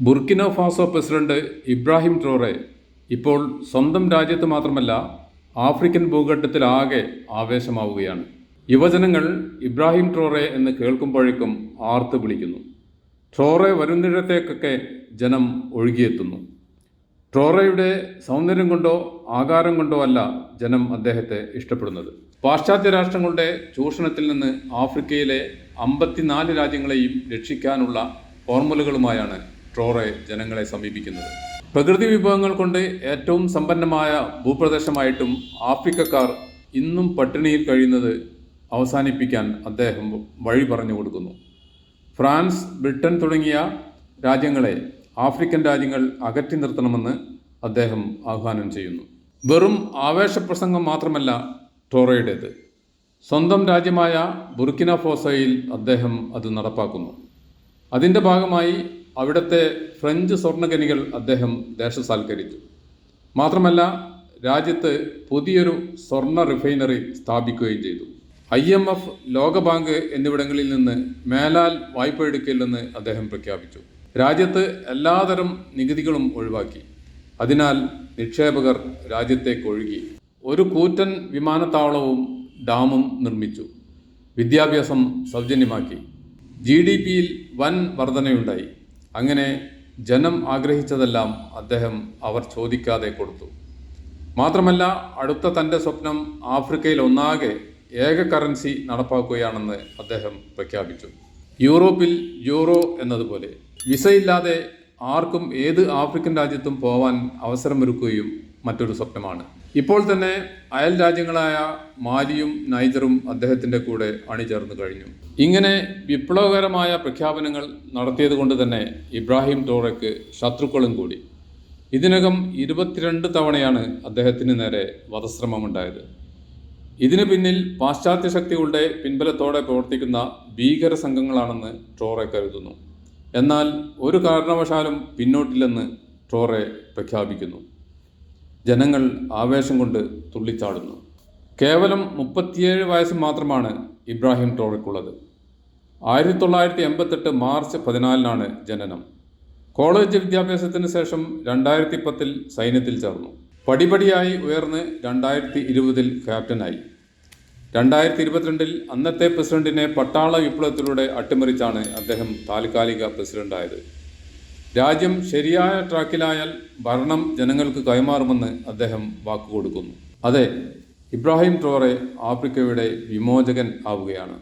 Burkina Faso president Ibrahim Traore ഇപ്പോൾ സ്വന്തം രാജ്യത്ത് മാത്രമല്ല ആഫ്രിക്കൻ ഭൂഖണ്ഡത്തിലാകെ ആവേശമാവുകയാണ്. യുവജനങ്ങൾ ഇബ്രാഹിം ട്രോറെ എന്ന് കേൾക്കുമ്പോഴേക്കും ആർത്ത് വിളിക്കുന്നു. ട്രോറെ വരുന്നിടത്തേക്കൊക്കെ ജനം ഒഴുകിയെത്തുന്നു. ട്രോറയുടെ സൗന്ദര്യം കൊണ്ടോ ആകാരം കൊണ്ടോ അല്ല ജനം അദ്ദേഹത്തെ ഇഷ്ടപ്പെടുന്നത്. പാശ്ചാത്യ രാഷ്ട്രങ്ങളുടെ ചൂഷണത്തിൽ നിന്ന് ആഫ്രിക്കയിലെ അമ്പത്തിനാല് രാജ്യങ്ങളെയും രക്ഷിക്കാനുള്ള ഫോർമുലകളുമായാണ് ട്രോറെ ജനങ്ങളെ സമീപിക്കുന്നത്. പ്രകൃതി വിഭവങ്ങൾ കൊണ്ട് ഏറ്റവും സമ്പന്നമായ ഭൂപ്രദേശമായിട്ടും ആഫ്രിക്കക്കാർ ഇന്നും പട്ടിണിയിൽ കഴിയുന്നത് അവസാനിപ്പിക്കാൻ അദ്ദേഹം വഴി പറഞ്ഞു കൊടുക്കുന്നു. ഫ്രാൻസ് ബ്രിട്ടൻ തുടങ്ങിയ രാജ്യങ്ങളെ ആഫ്രിക്കൻ രാജ്യങ്ങൾ അകറ്റി നിർത്തണമെന്ന് അദ്ദേഹം ആഹ്വാനം ചെയ്യുന്നു. വെറും ആവേശപ്രസംഗം മാത്രമല്ല ടോറയുടേത്. സ്വന്തം രാജ്യമായ ബുർക്കിന ഫോസോയിൽ അദ്ദേഹം അത് നടപ്പാക്കുന്നു. അതിന്റെ ഭാഗമായി അവിടുത്തെ ഫ്രഞ്ച് സ്വർണഖനികൾ അദ്ദേഹം ദേശസാൽക്കരിച്ചു. മാത്രമല്ല രാജ്യത്ത് പുതിയൊരു സ്വർണ റിഫൈനറി സ്ഥാപിക്കുകയും ചെയ്തു. ഐ എം എഫ് ലോകബാങ്ക് എന്നിവിടങ്ങളിൽ നിന്ന് മേലാൽ വായ്പ എടുക്കില്ലെന്ന് അദ്ദേഹം പ്രഖ്യാപിച്ചു. രാജ്യത്ത് എല്ലാതരം നികുതികളും ഒഴിവാക്കി. അതിനാൽ നിക്ഷേപകർ രാജ്യത്തേക്ക് ഒഴുകി. ഒരു കൂറ്റൻ വിമാനത്താവളവും ഡാമും നിർമ്മിച്ചു. വിദ്യാഭ്യാസം സൗജന്യമാക്കി. ജി ഡി പിയിൽ വൻ വർധനയുണ്ടായി. അങ്ങനെ ജനം ആഗ്രഹിച്ചതെല്ലാം അദ്ദേഹം അവർ ചോദിക്കാതെ കൊടുത്തു. മാത്രമല്ല അടുത്ത തന്റെ സ്വപ്നം ആഫ്രിക്കയിൽ ഒന്നാകെ ഏക കറൻസി നടപ്പാക്കുകയാണെന്ന് അദ്ദേഹം പ്രഖ്യാപിച്ചു. യൂറോപ്പിൽ യൂറോ എന്നതുപോലെ വിസയില്ലാതെ ആർക്കും ഏത് ആഫ്രിക്കൻ രാജ്യത്തും പോവാൻ അവസരമൊരുക്കുകയും മറ്റൊരു സ്വപ്നമാണ്. ഇപ്പോൾ തന്നെ അയൽ രാജ്യങ്ങളായ മാലിയും നൈജറും അദ്ദേഹത്തിന്റെ കൂടെ അണിചേർന്നു കഴിഞ്ഞു. ഇങ്ങനെ വിപ്ലവകരമായ പ്രഖ്യാപനങ്ങൾ നടത്തിയത് കൊണ്ട് തന്നെ ഇബ്രാഹിം ടോറയ്ക്ക് ശത്രുക്കളും കൂടി. ഇതിനകം ഇരുപത്തിരണ്ട് തവണയാണ് അദ്ദേഹത്തിന് നേരെ വധശ്രമമുണ്ടായത്. ഇതിനു പിന്നിൽ പാശ്ചാത്യ ശക്തികളുടെ പിൻബലത്തോടെ പ്രവർത്തിക്കുന്ന ഭീകര സംഘങ്ങളാണെന്ന് ട്രോറെ കരുതുന്നു. എന്നാൽ ഒരു കാരണവശാലും പിന്നോട്ടില്ലെന്ന് ട്രോറെ പ്രഖ്യാപിക്കുന്നു. ജനങ്ങൾ ആവേശം കൊണ്ട് തുള്ളിച്ചാടുന്നു. കേവലം മുപ്പത്തിയേഴ് വയസ്സ് മാത്രമാണ് ഇബ്രാഹിം ട്രോറയ്ക്കുള്ളത് ആയിരത്തി തൊള്ളായിരത്തി എൺപത്തെട്ട് മാർച്ച് പതിനാലിനാണ് ജനനം. കോളേജ് വിദ്യാഭ്യാസത്തിന് ശേഷം രണ്ടായിരത്തി പത്തിൽ സൈന്യത്തിൽ ചേർന്നു. പടിപടിയായി ഉയർന്ന് രണ്ടായിരത്തി ഇരുപതിൽ ക്യാപ്റ്റനായി. രണ്ടായിരത്തി ഇരുപത്തിരണ്ടിൽ അന്നത്തെ പ്രസിഡന്റിനെ പട്ടാള വിപ്ലവത്തിലൂടെ അട്ടിമറിച്ചാണ് അദ്ദേഹം താൽക്കാലിക പ്രസിഡന്റായത്. രാജ്യം ശരിയായ ട്രാക്കിലായാൽ ഭരണം ജനങ്ങൾക്ക് കൈമാറുമെന്ന് അദ്ദേഹം വാക്കുകൊടുക്കുന്നു. അതെ ഇബ്രാഹിം ട്രോറെ ആഫ്രിക്കയുടെ വിമോചകൻ ആവുകയാണ്.